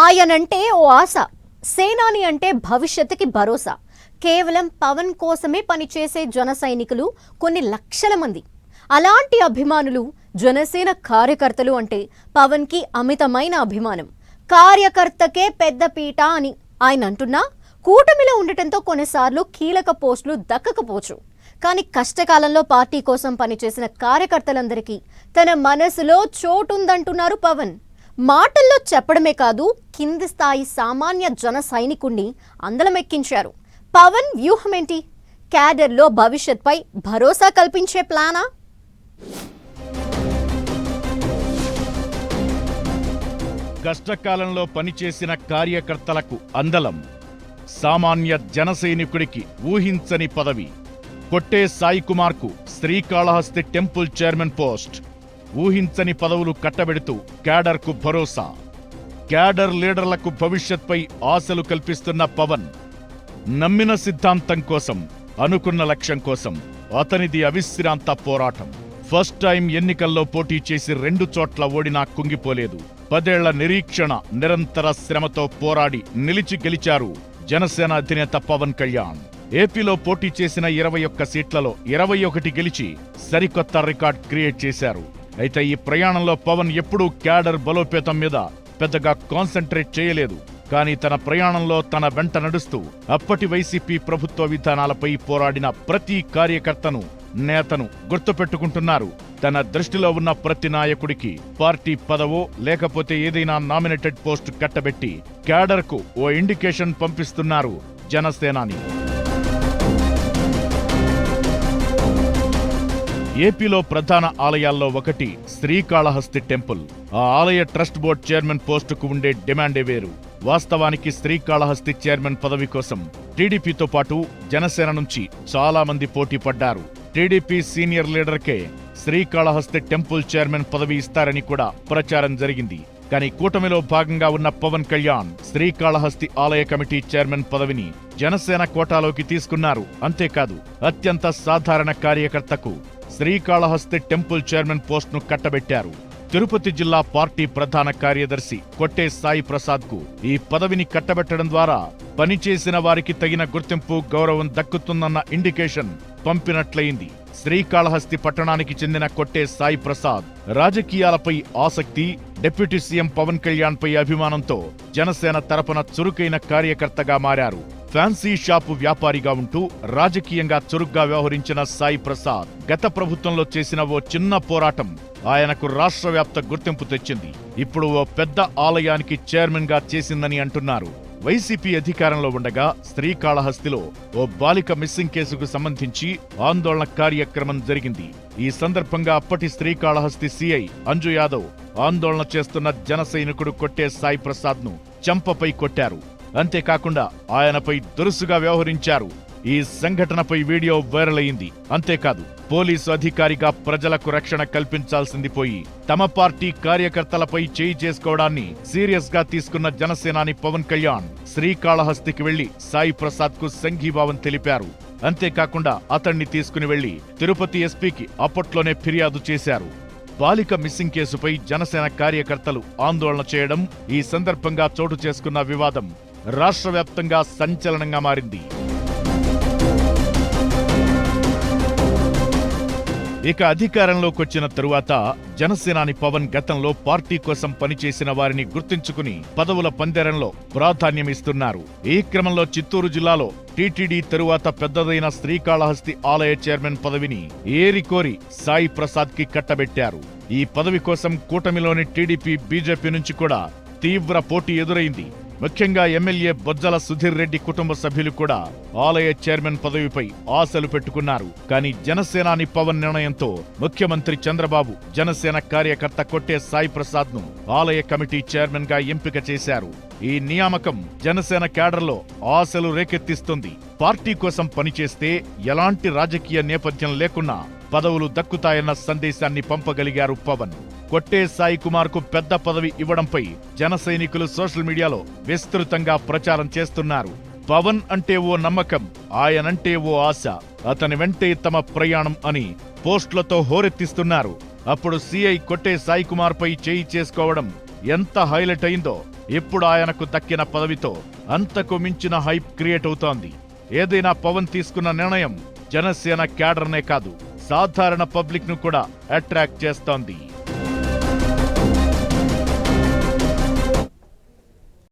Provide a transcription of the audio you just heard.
ఆయనంటే ఓ ఆశ సేనాని అంటే భవిష్యత్తుకి భరోసా. కేవలం పవన్ కోసమే పనిచేసే జన సైనికులు కొన్ని లక్షల మంది. అలాంటి అభిమానులు జనసేన కార్యకర్తలు అంటే పవన్కి అమితమైన అభిమానం. కార్యకర్తకే పెద్ద పీట అని ఆయన అంటున్నా కూటమిలో ఉండటంతో కొన్నిసార్లు కీలక పోస్టులు దక్కకపోవచ్చు. కానీ కష్టకాలంలో పార్టీ కోసం పనిచేసిన కార్యకర్తలందరికీ తన మనసులో చోటుందంటున్నారు పవన్. మాటల్లో చెప్పడమే కాదు కింది స్థాయి సామాన్య జన సైనికుణ్ణి అందలమెక్కించారు. పవన్ వ్యూహమేంటి? క్యాడర్లో భవిష్యత్పై భరోసా కల్పించే ప్లానా? కష్టకాలంలో పనిచేసిన కార్యకర్తలకు అందలం. సామాన్య జనసైనికుడికి ఊహించని పదవి. కొట్టే సాయి కుమార్కు శ్రీకాళహస్తి టెంపుల్ చైర్మన్ పోస్ట్. ఊహించని పదవులు కట్టబెడుతూ క్యాడర్కు భరోసా. క్యాడర్ లీడర్లకు భవిష్యత్పై ఆశలు కల్పిస్తున్న పవన్ నమ్మిన సిద్ధాంతం కోసం అనుకున్న లక్ష్యం కోసం అతనిది అవిశ్రాంత పోరాటం. ఫస్ట్ టైం ఎన్నికల్లో పోటీ చేసి రెండు చోట్ల ఓడినా కుంగిపోలేదు. పదేళ్ళ నిరీక్షణ నిరంతర శ్రమతో పోరాడి నిలిచి గెలిచారు జనసేన అధినేత పవన్ కళ్యాణ్. ఏపీలో పోటీ చేసిన ఇరవై ఒక్క సీట్లలో ఇరవై ఒకటి గెలిచి సరికొత్త రికార్డ్ క్రియేట్ చేశారు. అయితే ఈ ప్రయాణంలో పవన్ ఎప్పుడూ క్యాడర్ బలోపేతం మీద పెద్దగా కాన్సంట్రేట్ చేయలేదు. కానీ తన ప్రయాణంలో తన వెంట నడుస్తూ అప్పటి వైసీపీ ప్రభుత్వ విధానాలపై పోరాడిన ప్రతి కార్యకర్తను నేతను గుర్తుపెట్టుకుంటున్నారు. తన దృష్టిలో ఉన్న ప్రతి నాయకుడికి పార్టీ పదవో లేకపోతే ఏదైనా నామినేటెడ్ పోస్ట్ కట్టబెట్టి క్యాడర్కు ఓ ఇండికేషన్ పంపిస్తున్నారు జనసేనాని. ఏపీలో ప్రధాన ఆలయాల్లో ఒకటి శ్రీకాళహస్తి టెంపుల్. ఆ ఆలయ ట్రస్ట్ బోర్డ్ చైర్మన్ పోస్టుకు ఉండే డిమాండే వేరు. వాస్తవానికి శ్రీకాళహస్తి చైర్మన్ పదవి కోసం టీడీపీతో పాటు జనసేన నుంచి చాలా మంది పోటీ పడ్డారు. టీడీపీ సీనియర్ లీడర్కే శ్రీకాళహస్తి టెంపుల్ చైర్మన్ పదవి ఇస్తారని కూడా ప్రచారం జరిగింది. కానీ కూటమిలో భాగంగా ఉన్న పవన్ కళ్యాణ్ శ్రీకాళహస్తి ఆలయ కమిటీ చైర్మన్ పదవిని జనసేన కోటాలోకి తీసుకున్నారు. అంతేకాదు అత్యంత సాధారణ కార్యకర్తకు శ్రీకాళహస్తి టెంపుల్ చైర్మన్ పోస్టును కట్టబెట్టారు. తిరుపతి జిల్లా పార్టీ ప్రధాన కార్యదర్శి కొట్టే సాయి ప్రసాద్కు ఈ పదవిని కట్టబెట్టడం ద్వారా పనిచేసిన వారికి తగిన గుర్తింపు గౌరవం దక్కుతుందన్న ఇండికేషన్ పంపినట్లయింది. శ్రీకాళహస్తి పట్టణానికి చెందిన కొట్టే సాయి ప్రసాద్ రాజకీయాలపై ఆసక్తి డిప్యూటీ సీఎం పవన్ కళ్యాణ్ పై అభిమానంతో జనసేన తరపున చురుకైన కార్యకర్తగా మారారు. ఫ్యాన్సీ షాపు వ్యాపారిగా ఉంటూ రాజకీయంగా చురుగ్గా వ్యవహరించిన సాయి ప్రసాద్ గత ప్రభుత్వంలో చేసిన ఓ చిన్న పోరాటం ఆయనకు రాష్ట్ర వ్యాప్త గుర్తింపు తెచ్చింది. ఇప్పుడు ఓ పెద్ద ఆలయానికి చైర్మన్గా చేసిందని అంటున్నారు. వైసీపీ అధికారంలో ఉండగా శ్రీకాళహస్తిలో ఓ బాలిక మిస్సింగ్ కేసుకు సంబంధించి ఆందోళన కార్యక్రమం జరిగింది. ఈ సందర్భంగా అప్పటి శ్రీకాళహస్తి సిఐ అంజు యాదవ్ ఆందోళన చేస్తున్న జన సైనికుడు కొట్టే సాయి ప్రసాద్ను చంపపై కొట్టారు. అంతేకాకుండా ఆయనపై దురుసుగా వ్యవహరించారు. ఈ సంఘటనపై వీడియో వైరల్ అయింది. అంతేకాదు పోలీసు అధికారిగా ప్రజలకు రక్షణ కల్పించాల్సింది పోయి తమ పార్టీ కార్యకర్తలపై చేయి చేసుకోవడాన్ని సీరియస్గా తీసుకున్న జనసేనాని పవన్ కళ్యాణ్ శ్రీకాళహస్తికి వెళ్ళి సాయి ప్రసాద్కు సంఘీభావం తెలిపారు. అంతేకాకుండా అతన్ని తీసుకుని వెళ్ళి తిరుపతి ఎస్పీకి అప్పట్లోనే ఫిర్యాదు చేశారు. బాలిక మిస్సింగ్ కేసుపై జనసేన కార్యకర్తలు ఆందోళన చేయడం ఈ సందర్భంగా చోటు చేసుకున్న వివాదం రాష్ట్ర వ్యాప్తంగా సంచలనంగా మారింది. ఇక అధికారంలోకి వచ్చిన తరువాత జనసేనాని పవన్ గతంలో పార్టీ కోసం పనిచేసిన వారిని గుర్తించుకుని పదవుల పందెరంలో ప్రాధాన్యమిస్తున్నారు. ఈ క్రమంలో చిత్తూరు జిల్లాలో టీటీడీ తరువాత పెద్దదైన శ్రీకాళహస్తి ఆలయ చైర్మన్ పదవిని ఏరికోరి సాయి ప్రసాద్కి కట్టబెట్టారు. ఈ పదవి కోసం కూటమిలోని టీడీపీ బీజేపీ నుంచి కూడా తీవ్ర పోటీ ఎదురైంది. ముఖ్యంగా ఎమ్మెల్యే బొజ్జల సుధీర్ రెడ్డి కుటుంబ సభ్యులు కూడా ఆలయ చైర్మన్ పదవిపై ఆశలు పెట్టుకున్నారు. కానీ జనసేనాని పవన్ నిర్ణయంతో ముఖ్యమంత్రి చంద్రబాబు జనసేన కార్యకర్త కొట్టే సాయి ప్రసాద్ను ఆలయ కమిటీ చైర్మన్గా ఎంపిక చేశారు. ఈ నియామకం జనసేన క్యాడర్లో ఆశలు రేకెత్తిస్తుంది. పార్టీ కోసం పనిచేస్తే ఎలాంటి రాజకీయ నేపథ్యం లేకున్నా పదవులు దక్కుతాయన్న సందేశాన్ని పంపగలిగారు పవన్. కొట్టే సాయి కుమార్కు పెద్ద పదవి ఇవ్వడంపై జన సైనికులు సోషల్ మీడియాలో విస్తృతంగా ప్రచారం చేస్తున్నారు. పవన్ అంటే ఓ నమ్మకం ఆయనంటే ఓ ఆశ అతని వెంటే తమ ప్రయాణం అని పోస్టులతో హోరెత్తిస్తున్నారు. అప్పుడు సిఐ కొట్టే సాయి కుమార్ పై చేయి చేసుకోవడం ఎంత హైలైట్ అయిందో ఇప్పుడు ఆయనకు దక్కిన పదవితో అంతకు మించిన హైప్ క్రియేట్ అవుతోంది. ఏదైనా పవన్ తీసుకున్న నిర్ణయం జనసేన క్యాడర్నే కాదు సాధారణ పబ్లిక్ను కూడా అట్రాక్ట్ చేస్తోంది.